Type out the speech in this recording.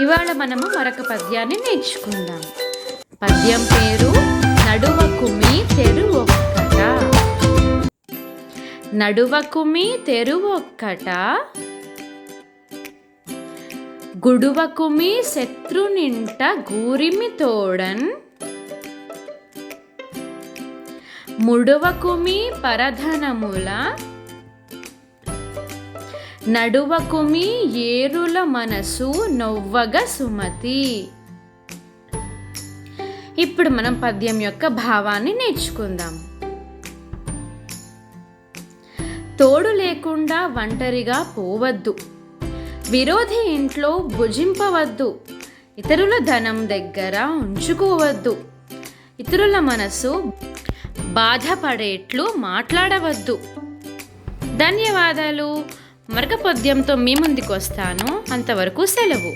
ఇవాళ మనము మరొక పద్యాన్ని నేర్చుకుందాం. పద్యం పేరు నడువకుమి తెరువొక్కట. నడువకుమి తెరువొక్కట. గుడువకుమి శత్రునింట గూరిమి తోడన్. ముడువకుమి పరధనముల నడువకుమి ఏరుల మనసు నవ్వగ సుమతి. ఇప్పుడు మనం పద్యం యొక్క భావాన్ని నేర్చుకుందాం. తోడు లేకుండా ఒంటరిగా పోవద్దు. విరోధి ఇంట్లో భుజింపవద్దు. ఇతరుల ధనం దగ్గర ఉంచుకోవద్దు. ఇతరుల మనసు బాధపడేట్లు మాట్లాడవద్దు. ధన్యవాదాలు. మరక పద్యంతో మీ ముందుకు వస్తాను అంతవరకు సెలవు.